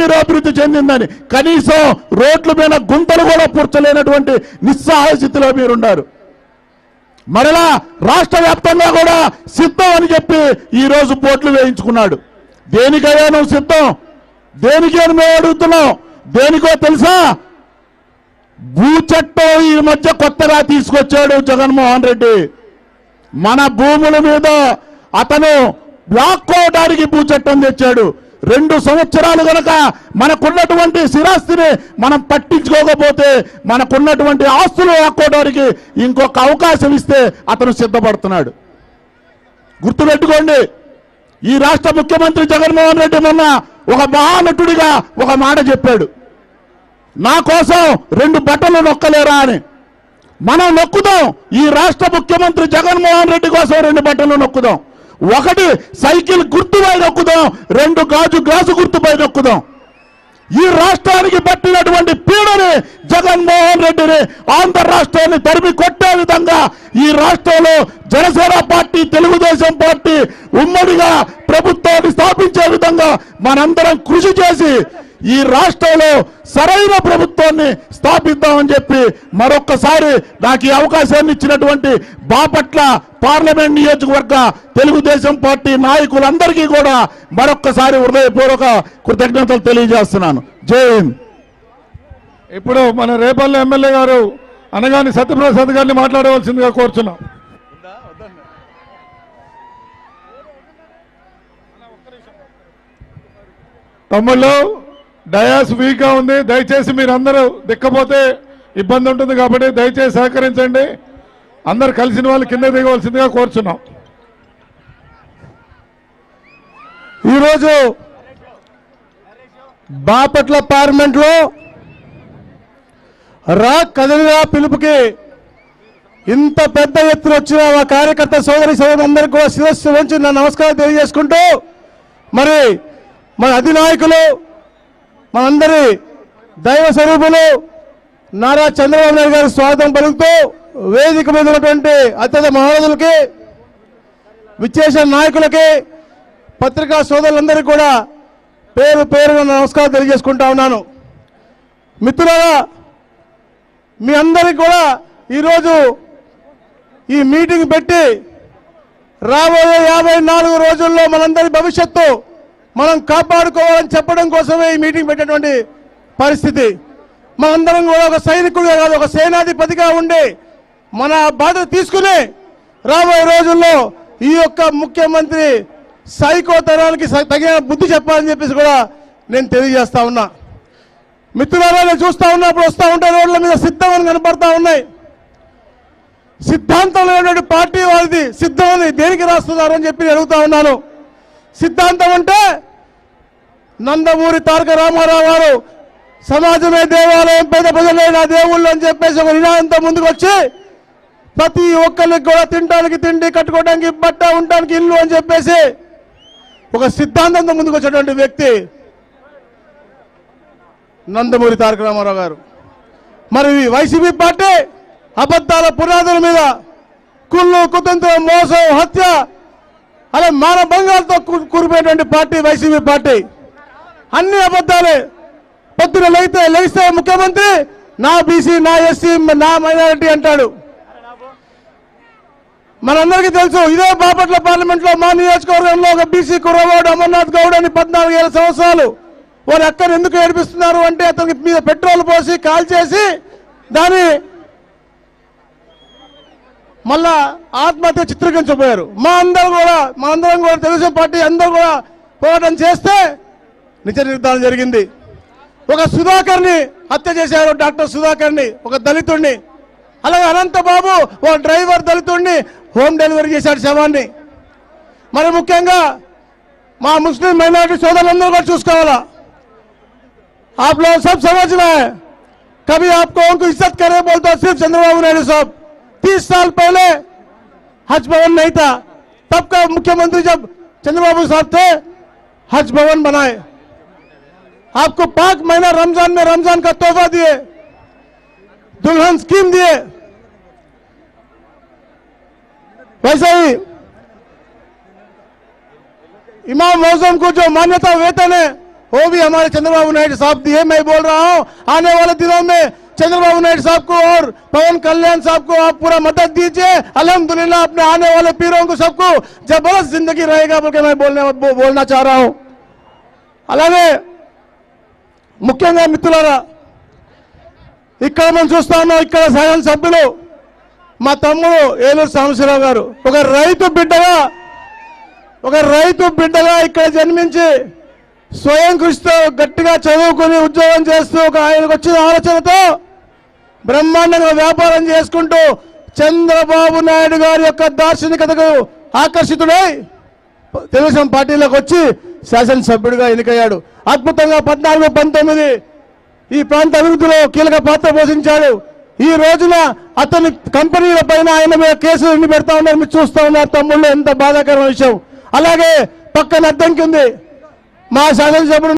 మీరు అభివృద్ధి చెందిందని కనీసం రోడ్ల మీద గుంతలు కూడా పూడ్చలేనటువంటి నిస్సహాయ స్థితిలో మీరున్నారు. మరలా రాష్ట్ర వ్యాప్తంగా కూడా సిద్ధం అని చెప్పి ఈ రోజు బోట్లు వేయించుకున్నాడు. దేనికయ్యా నువ్వు సిద్ధం దేనికి మేము అడుగుతున్నాం దేనికో తెలుసా? భూ చట్టం ఈ మధ్య కొత్తగా తీసుకొచ్చాడు జగన్మోహన్ రెడ్డి. మన భూముల మీద అతను లాక్కోవడానికి భూ చట్టం తెచ్చాడు. రెండు సంవత్సరాలు గనక మనకున్నటువంటి స్థిరాస్తిని మనం పట్టించుకోకపోతే మనకున్నటువంటి ఆస్తులు లాక్కోవడానికి ఇంకొక అవకాశం ఇస్తే అతను సిద్ధపడుతున్నాడు. గుర్తుపెట్టుకోండి ఈ రాష్ట్ర ముఖ్యమంత్రి జగన్మోహన్ రెడ్డి మొన్న ఒక మహానటుడిగా ఒక మాట చెప్పాడు. నా కోసం రెండు బట్టలు నొక్కలేరా అని. మనం నొక్కుదాం ఈ రాష్ట్ర ముఖ్యమంత్రి జగన్మోహన్ రెడ్డి కోసం రెండు బట్టలు నొక్కుదాం. ఒకటి సైకిల్ గుర్తుపై నొక్కుదాం రెండు గాజు గ్లాసు గుర్తుపై నొక్కుదాం. ఈ రాష్ట్రానికి పట్టినటువంటి పీడని జగన్మోహన్ రెడ్డిని ఆంధ్ర రాష్ట్రాన్ని తరిమి కొట్టే విధంగా ఈ రాష్ట్రంలో జనసేన పార్టీ తెలుగుదేశం పార్టీ ఉమ్మడిగా ప్రభుత్వాన్ని స్థాపించే విధంగా మనందరం కృషి చేసి ఈ రాష్ట్రంలో సరైన ప్రభుత్వాన్ని స్థాపిద్దామని చెప్పి మరొక్కసారి నాకు ఈ అవకాశాన్ని ఇచ్చినటువంటి బాపట్ల పార్లమెంట్ నియోజకవర్గ తెలుగుదేశం పార్టీ నాయకులందరికీ కూడా మరొక్కసారి హృదయపూర్వక కృతజ్ఞతలు తెలియజేస్తున్నాను. జై హింద్. ఇప్పుడు మన రేపల్లి ఎమ్మెల్యే గారు అనగాని సత్యప్రసాద్ గారిని మాట్లాడవలసిందిగా కోరుచున్నాం. తమ్ముళ్ళు డయాస్ వీక్గా ఉంది. దయచేసి మీరు అందరూ దిక్కపోతే ఇబ్బంది ఉంటుంది కాబట్టి దయచేసి సహకరించండి. అందరు కలిసిన వాళ్ళు కింద దిగవలసిందిగా కోరుచున్నాం. ఈరోజు బాపట్ల పార్లమెంట్లో రా కదిలిన పిలుపుకి ఇంత పెద్ద ఎత్తున వచ్చిన మా కార్యకర్త సోదరి సోదరులందరికీ కూడా శిరస్సు నుంచి నా నమస్కారం తెలియజేసుకుంటూ మరి మన అధినాయకులు మనందరి దైవ స్వరూపులు నారా చంద్రబాబు నాయుడు గారి స్వాగతం పలుకుతూ వేదిక మీద ఉన్నటువంటి అత్యంత మహారాజులకి విచ్చేసిన నాయకులకి పత్రికా సోదరులందరికీ కూడా పేరు పేరు నమస్కారం తెలియజేసుకుంటా ఉన్నాను. మిత్రులారా మీ అందరికి కూడా ఈరోజు ఈ మీటింగ్ పెట్టి రాబోయే యాభై నాలుగు రోజుల్లో మనందరి భవిష్యత్తు మనం కాపాడుకోవాలని చెప్పడం కోసమే ఈ మీటింగ్ పెట్టేటువంటి పరిస్థితి. మనందరం కూడా ఒక సైనికుడిగా కాదు ఒక సేనాధిపతిగా ఉండి మన బాధ్యత తీసుకునే రాబోయే రోజుల్లో ఈ యొక్క ముఖ్యమంత్రి సైకోతరానికి తగిన బుద్ధి చెప్పాలని చెప్పేసి కూడా నేను తెలియజేస్తా ఉన్నా. మిత్రులారా నేను చూస్తా ఉన్నప్పుడు వస్తూ ఉంటే రోడ్ల మీద సిద్ధం అని కనపడతా ఉన్నాయి. సిద్ధాంతం లేనటువంటి పార్టీ వాళ్ళది సిద్ధం అని దేనికి రాస్తున్నారు అని చెప్పి అడుగుతా ఉన్నాను. సిద్ధాంతం అంటే నందమూరి తారక రామారావు గారు సమాజమే దేవాలయం పేద ప్రజలే నా దేవుళ్ళు అని చెప్పేసి ఒక నినాదంతో ముందుకు వచ్చి ప్రతి ఒక్కరికి కూడా తినడానికి తిండి కట్టుకోవడానికి బట్ట ఉండడానికి ఇల్లు అని చెప్పేసి ఒక సిద్ధాంతంతో ముందుకు వచ్చేటువంటి వ్యక్తి నందమూరి తారక రామారావు గారు. మరి వైసీపీ పార్టీ అబద్ధాల పునాదుల మీద కుళ్ళు కుతంత్రం మోసం హత్య అలా మానభంగాలతో కూ- కూలిపోయినటువంటి పార్టీ వైసీపీ పార్టీ. అన్ని అబద్ధాలే. పొద్దున లేగితే లేస్తే ముఖ్యమంత్రి నా బీసీ నా ఎస్సీ నా మైనారిటీ అంటాడు. మనందరికీ తెలుసు ఇదే బాపట్ల పార్లమెంట్లో మా నియోజకవర్గంలో ఒక బీసీ కుర్రవాడు అమర్నాథ్ గౌడ్ అని పద్నాలుగు ఏళ్ళ సంవత్సరాలు. వారు ఎక్కడ ఎందుకు ఏడిపిస్తున్నారు అంటే అతనికి మీద పెట్రోల్ పోసి కాల్ చేసి దాన్ని మళ్ళా ఆత్మహత్య చిత్రీకరించబోయారు. మా అందరం కూడా మా అందరం కూడా తెలుగుదేశం పార్టీ అందరూ కూడా పోరాటం చేస్తే నిజ నిర్ధారణ జరిగింది ఒక సుధాకర్ని హత్య చేశారు డాక్టర్ సుధాకర్ని ఒక దళితుడిని అలాగే అనంతబాబు ఒక డ్రైవర్ దళితుడిని హోమ్ డెలివరీ చేశాడు శవాన్ని మరి ముఖ్యంగా మా ముస్లిం మైనారిటీ సోదరులందరూ కూడా చూసుకోవాలా आप लोग सब समझना है कभी आपको उनको इज्जत करे बोलते हो सिर्फ चंद्रबाबू नायडू साहब तीस साल पहले हज भवन नहीं था तब का मुख्यमंत्री जब चंद्रबाबू साहब थे हज भवन बनाए आपको पाँच महीना रमज़ान में रमज़ान का तोहफा दिए दुल्हन स्कीम दिए। वैसे ही इमाम मौजम को जो मान्यता वेतन है वो भी हमारे चंद्रबाबू नायडू साहब दिए। मैं बोल रहा हूँ आने वाले दिनों में चंद्रबाबू नायडू साहब को और पवन कल्याण साहब को आप पूरा मदद दीजिए। अलहमदुल्ला अपने आने वाले पीरों को सबको ज़बरदस्त ज़िंदगी रहेगा बल्कि मैं बोलने बो, बोलना चाह रहा हूँ। अलावे ముఖ్యంగా మిత్రులారా ఇక్కడ మనం చూస్తా ఉన్నాం ఇక్కడ సహాయం సభ్యులు మా తమ్ముడు ఏలూరు సాంబశివరావు గారు. ఒక రైతు బిడ్డగా ఒక రైతు బిడ్డగా ఇక్కడ జన్మించి స్వయం కృషితో గట్టిగా చదువుకుని ఉద్యోగం చేస్తూ ఒక ఆయనకు వచ్చిన ఆలోచనతో బ్రహ్మాండంగా వ్యాపారం చేసుకుంటూ చంద్రబాబు నాయుడు గారి యొక్క దార్శనికతకు ఆకర్షితుడై తెలుగుదేశం పార్టీలోకి వచ్చి శాసనసభ్యుడిగా ఎన్నికయ్యాడు. అద్భుతంగా పద్నాలుగు పంతొమ్మిది ఈ ప్రాంత అభివృద్ధిలో కీలక పాత్ర పోషించాడు. ఈ రోజున అతని కంపెనీల పైన ఆయన మీద కేసులు ఎన్ని పెడతా ఉన్నారు మీరు చూస్తా ఉన్నారు తమ్ముళ్ళు ఎంత బాధాకరమైన విషయం. అలాగే పక్కన అడ్డంకి ఉంది. మా శాసనసభ్యుడు